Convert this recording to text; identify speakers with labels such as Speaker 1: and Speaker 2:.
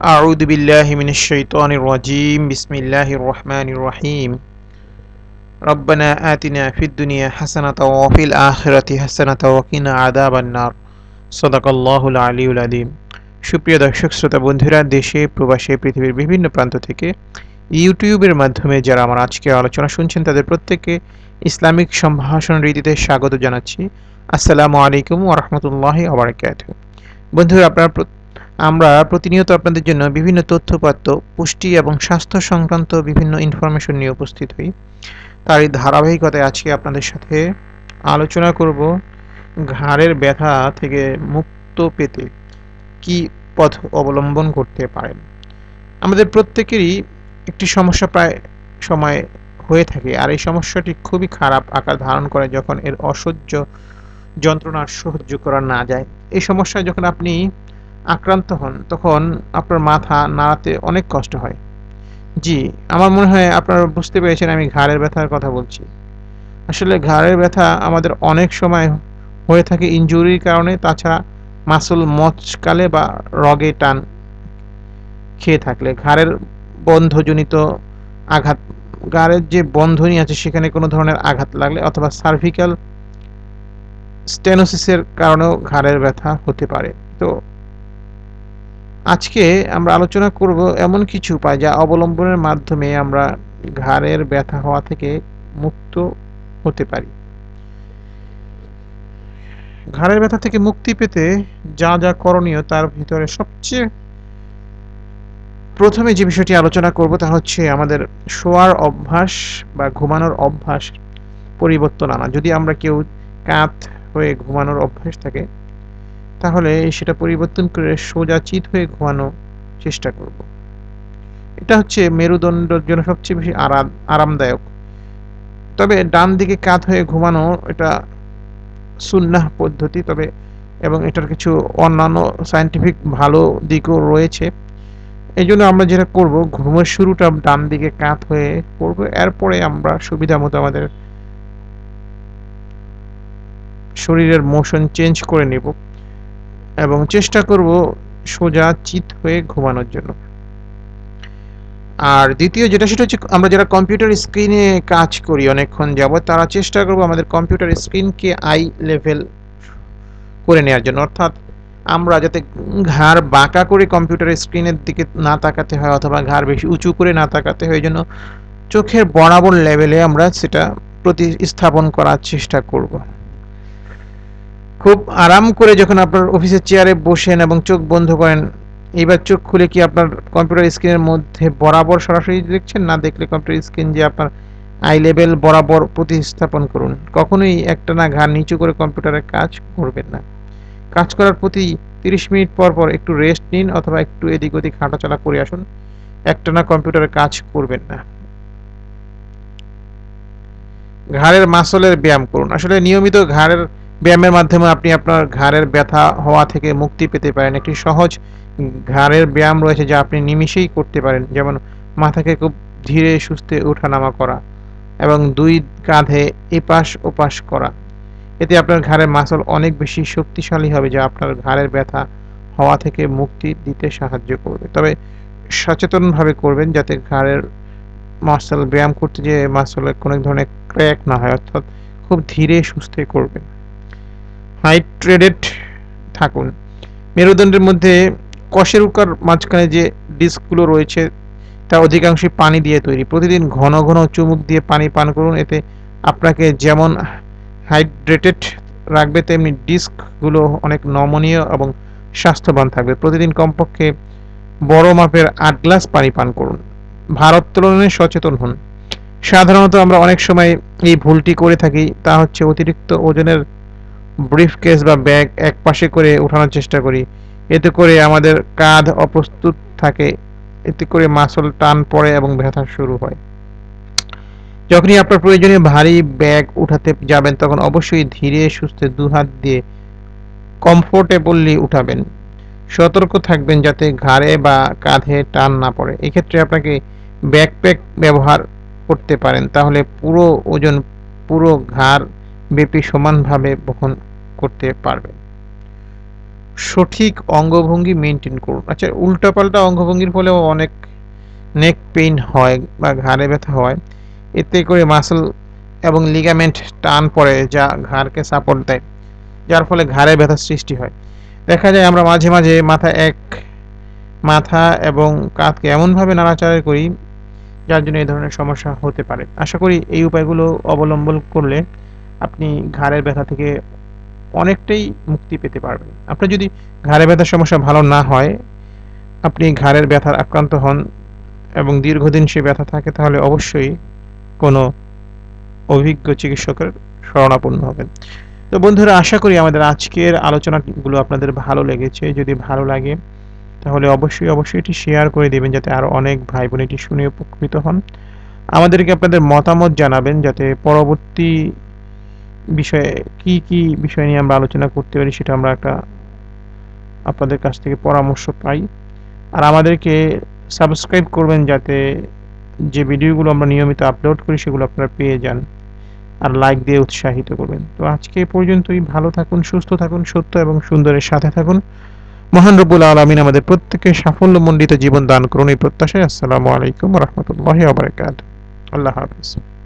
Speaker 1: أعوذ بالله من الشيطان الرجيم بسم الله الرحمن الرحيم ربنا آتنا في الدنيا حسنة وفي الآخرة حسنة وقنا عذاب النار صدق الله العلي العظيم সুপ্রিয় দর্শক শ্রোতা বন্ধুরা দেশে প্রবাসে পৃথিবীর বিভিন্ন প্রান্ত থেকে ইউটিউবের মাধ্যমে যারা আমার আজকে আলোচনা শুনছেন তাদের প্রত্যেককে ইসলামিক সম্ভাষণ রীতিতে স্বাগত জানাচ্ছি আসসালামু আলাইকুম ওরহমতুল্লাহি আবরকাত বন্ধুরা আপনারা প্র- আমরা প্রতিনিয়ত আপনাদের জন্য বিভিন্ন তথ্যপাত্র, পুষ্টি এবং স্বাস্থ্য সংক্রান্ত বিভিন্ন ইনফরমেশন নিয়ে উপস্থিত হই। তারই ধারাবাহিকতায় আজকে আপনাদের সাথে আলোচনা করব ঘাড়ের ব্যথা থেকে মুক্ত পেতে কি পথ অবলম্বন করতে পারেন। আমাদের প্রত্যেকেরই একটি সমস্যা প্রায় সময় হয়ে থাকে আর এই সমস্যাটি খুবই খারাপ আকার ধারণ করে যখন এর অসহ্য যন্ত্রণা সহ্য করা না যায়। এই সমস্যায় যখন আপনি আক্রান্ত হন, তখন আপনার মাথা নাড়াতে অনেক কষ্ট হয়। জি, আমার মনে হয় আপনারা বুঝতে পেরেছেন আমি ঘাড়ের ব্যথার কথা বলছি। আসলে ঘাড়ের ব্যথা আমাদের অনেক সময় হয়ে থাকে ইনজুরির কারণে, তাছাড়া মাসুল মচকালে বা রগে টান খেয়ে থাকলে। ঘাড়ের বন্ধজনিত আঘাত, ঘাড়ের যে বন্ধনী আছে সেখানে কোনো ধরনের আঘাত লাগলে অথবা সার্ভিক্যাল স্টেনোসিসের কারণেও ঘাড়ের ব্যথা হতে পারে। তো আজকে আমরা আলোচনা করব এমন কিছু উপায় যা অবলম্বনের মাধ্যমে আমরা ঘাড়ের ব্যথা হওয়া থেকে মুক্ত হতে পারি। ঘাড়ের ব্যথা থেকে মুক্তি পেতে যা যা করণীয় তার ভিতরে সবচেয়ে প্রথমে যে বিষয়টি আলোচনা করব তা হচ্ছে আমাদের শোয়ার অভ্যাস বা ঘুমানোর অভ্যাস পরিবর্তন আনা। যদি আমরা কেউ কাত হয়ে ঘুমানোর অভ্যাস থাকে তাহলে সেটা পরিবর্তন করে সোজা চিত হয়ে ঘুমানো চেষ্টা করব। এটা হচ্ছে মেরুদণ্ডের জন্য সবচেয়ে বেশি আরাম, আরামদায়ক। তবে ডান দিকে কাত হয়ে ঘুমানো এটা সুন্নাহ পদ্ধতি, তবে এবং এটার কিছু অন্যান্য সায়েন্টিফিক ভালো দিকও রয়েছে। এই জন্য আমরা যেটা করব, ঘুমের শুরুটা ডান দিকে কাত হয়ে করব এরপরে আমরা সুবিধা মতো আমাদের শরীরের মোশন চেঞ্জ করে নেব। এবং চেষ্টা করব সোজা চিত হয়ে ঘুমানোর জন্য। আর দ্বিতীয় যেটা, সেটা হচ্ছে আমরা যারা কম্পিউটার স্ক্রিনে কাজ করি অনেকক্ষণ যাবত তারা চেষ্টা করব আমাদের কম্পিউটার স্ক্রিনকে আই লেভেল করে নেওয়ার জন্য। অর্থাৎ আমরা যাতে ঘাড় বাঁকা করে কম্পিউটার স্ক্রিনের দিকে না তাকাতে হয় অথবা ঘাড় বেশি উঁচু করে না তাকাতে হয় জন্য চোখের বরাবর লেভেলে আমরা সেটা প্রতিস্থাপন করার চেষ্টা করব। খুব আরাম করে যখন আপনার অফিসের চেয়ারে বসেন এবং চোখ বন্ধ করেন, এইবার চোখ খুলে কি আপনার কম্পিউটার স্ক্রিনের মধ্যে বরাবর সরাসরি দেখছেন? না দেখলে কম্পিউটার স্ক্রিন যে আপনার আই লেভেল বরাবর প্রতিস্থাপন করুন। কখনোই একটা না ঘাড় নিচু করে কম্পিউটারে কাজ করবেন না। কাজ করার প্রতি তিরিশ মিনিট পর পর একটু রেস্ট নিন অথবা একটু এদিক ওদিক হাঁটাচলা করে আসুন। একটানা কম্পিউটারে কাজ করবেন না। ঘাড়ের মাসলের ব্যায়াম করুন। আসলে নিয়মিত ঘাড়ের ব্যায়ামের মাধ্যমে আপনি আপনার ঘাড়ের ব্যথা হওয়া থেকে মুক্তি পেতে পারেন। একটি সহজ ঘাড়ের ব্যায়াম রয়েছে যা আপনি নিমিষেই করতে পারেন। যেমন মাথাকে খুব ধীরে সুস্থে ওঠানামা করা এবং দুই কাঁধে এপাশ ওপাশ করা। এতে আপনার ঘাড়ের মাসল অনেক বেশি শক্তিশালী হবে, যা আপনার ঘাড়ের ব্যথা হওয়া থেকে মুক্তি দিতে সাহায্য করবে। তবে সচেতনভাবে করবেন যাতে ঘাড়ের মাসল ব্যায়াম করতে যে মাসলে কোনো ধরনের ক্র্যাক না হয়, অর্থাৎ খুব ধীরে সুস্থে করবেন। হাইড্রেটেড থাকুন। মেরুদণ্ডের মধ্যে কষের উকার মাঝখানে যে ডিস্কগুলো রয়েছে, তা অধিকাংশই পানি দিয়ে তৈরি। প্রতিদিন ঘন ঘন চুমুক দিয়ে পানি পান করুন, এতে আপনাকে যেমন হাইড্রেটেড রাখবে, তেমনি ডিস্কগুলো অনেক নমনীয় এবং স্বাস্থ্যবান থাকবে। প্রতিদিন কমপক্ষে বড় মাপের আট গ্লাস পানি পান করুন। ভারোত্তোলনে সচেতন হন। সাধারণত আমরা অনেক সময় এই ভুলটি করে থাকি, তা হচ্ছে অতিরিক্ত ওজনের ব্রিফ কেস বা ব্যাগ এক পাশে করে ওঠানোর চেষ্টা করি। এতে করে আমাদের কাঁধ অপ্রস্তুত থাকে। এতে করে মাসল টান পড়ে এবং ব্যথা শুরু হয়। যখনই আপনার প্রয়োজনীয় ভারী ব্যাগ উঠাতে যাবেন, তখন অবশ্যই ধীরে সুস্থে দু হাত দিয়ে কমফোর্টেবলি উঠাবেন। সতর্ক থাকবেন যাতে ঘাড়ে বা কাঁধে টান না পড়ে। এক্ষেত্রে আপনাকে ব্যাকপ্যাক ব্যবহার করতে পারেন। তাহলে পুরো ওজন পুরো ঘাড় ব্যাপী সমানভাবে বহন করতে পারবেন। সঠিক অঙ্গভঙ্গি মেনটেন করুন। আচ্ছা উল্টাপাল্টা অঙ্গভঙ্গির ফলেও অনেক নেক পেইন হয় বা ঘাড়ে ব্যথা হয়। এতে করে মাসল এবং লিগামেন্ট টান পড়ে যা ঘাড়কে সাপোর্ট দেয়, যার ফলে ঘাড়ে ব্যথার সৃষ্টি হয়। দেখা যায় আমরা মাঝে মাঝে মাথা এক, মাথা এবং কাঁধকে এমনভাবে নাড়াচাড়া করি, যার জন্য এই ধরনের সমস্যা হতে পারে। আশা করি এই উপায়গুলো অবলম্বন করলে আপনি ঘাড়ের ব্যথা থেকে অনেকটাই মুক্তি পেতে পারবেন। আপনার যদি ঘাড়ে ব্যথার সমস্যা ভালো না হয়, আপনি ঘাড়ের ব্যথার আক্রান্ত হন এবং দীর্ঘদিন সে ব্যথা থাকে, তাহলে অবশ্যই কোনো অভিজ্ঞ চিকিৎসকের শরণাপন্ন হবেন। তো বন্ধুরা, আশা করি আমাদের আজকের আলোচনাগুলো আপনাদের ভালো লেগেছে। যদি ভালো লাগে, তাহলে অবশ্যই অবশ্যই এটি শেয়ার করে দেবেন যাতে আরও অনেক ভাই বোন এটি শুনে উপকৃত হন। আমাদেরকে আপনাদের মতামত জানাবেন যাতে পরবর্তী বিষয়ে, কি কি বিষয় নিয়ে আমরা আলোচনা করতে পারি সেটা আমরা একটা আপনাদের কাছ থেকে পরামর্শ পাই। আর আমাদেরকে সাবস্ক্রাইব করবেন যাতে যে ভিডিওগুলো আমরা নিয়মিত আপলোড করি সেগুলো আপনারা পেয়ে যান আর লাইক দিয়ে উৎসাহিত করবেন। তো আজকে পর্যন্তই। ভালো থাকুন, সুস্থ থাকুন, সত্য এবং সুন্দরের সাথে থাকুন। মহান রব্বুল আলমিন আমাদের প্রত্যেককে সাফল্যমণ্ডিত জীবন দান করুন এই প্রত্যাশায়। আসসালামু আলাইকুম রহমতুল্লাহ আবরকাত আল্লাহ হাফিজ।